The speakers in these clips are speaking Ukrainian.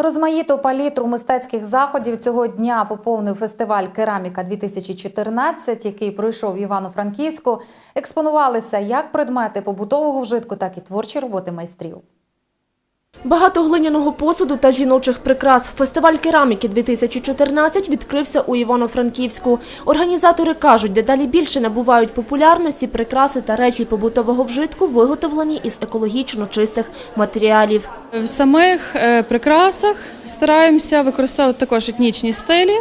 Розмаїту палітру мистецьких заходів цього дня поповнив фестиваль Кераміка 2014 який пройшов в Івано-Франківську. Експонувалися як предмети побутового вжитку, так і творчі роботи майстрів. Багато глиняного посуду та жіночих прикрас. Фестиваль кераміки 2014 відкрився у Івано-Франківську. Організатори кажуть, дедалі більше набувають популярності прикраси та речі побутового вжитку, виготовлені із екологічно чистих матеріалів. В самих е, прикрасах стараємося використовувати також етнічні стилі,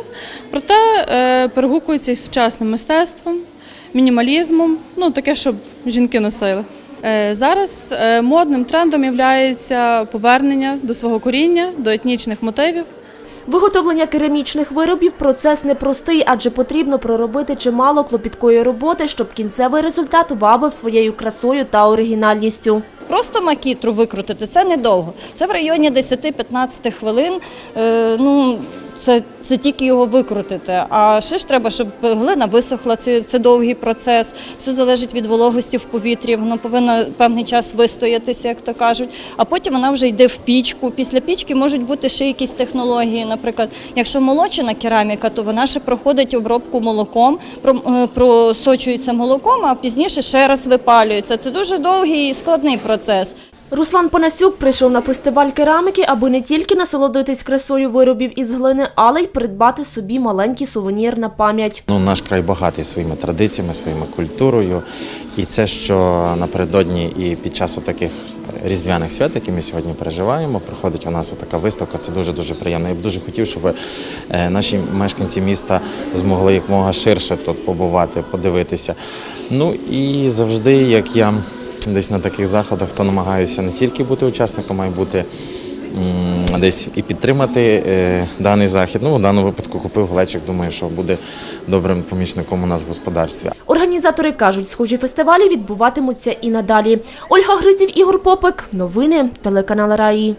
проте е, перегукуються із сучасним мистецтвом, мінімалізмом, ну таке, щоб жінки носили. Е, Зараз е, модним трендом є повернення до свого коріння, до етнічних мотивів. Виготовлення керамічних виробів – процес непростий, адже потрібно проробити чимало клопіткої роботи, щоб кінцевий результат вабив своєю красою та оригінальністю. Просто макітру викрутити це недовго. Це в районі 10-15 хвилин. Е, ну, це, це тільки його викрутити. А ще ж треба, щоб глина висохла. Це, це довгий процес. Все залежить від вологості в повітрі. Воно повинно певний час вистоятися, як то кажуть. А потім вона вже йде в пічку. Після пічки можуть бути ще якісь технології. Наприклад, якщо молочена кераміка, то вона ще проходить обробку молоком, е, просочується молоком, а пізніше ще раз випалюється. Це дуже довгий і складний процес. Руслан Панасюк прийшов на фестиваль кераміки, аби не тільки насолодитись красою виробів із глини, але й придбати собі маленький сувенір на пам'ять. Ну, наш край багатий своїми традиціями, своїми культурою. І це, що напередодні і під час таких різдвяних свят, які ми сьогодні переживаємо, проходить у нас така виставка. Це дуже дуже приємно. Я б дуже хотів, щоб е, наші мешканці міста змогли якомога ширше тут побувати, подивитися. Ну і завжди, як я десь на таких заходах, то намагаюся не тільки бути учасником, а й бути десь і підтримати е, даний захід. Ну, у даному випадку купив глечик, думаю, що буде добрим помічником у нас в господарстві. Організатори кажуть, схожі фестивалі відбуватимуться і надалі. Ольга Гризів, Ігор Попик. Новини телеканал Раї.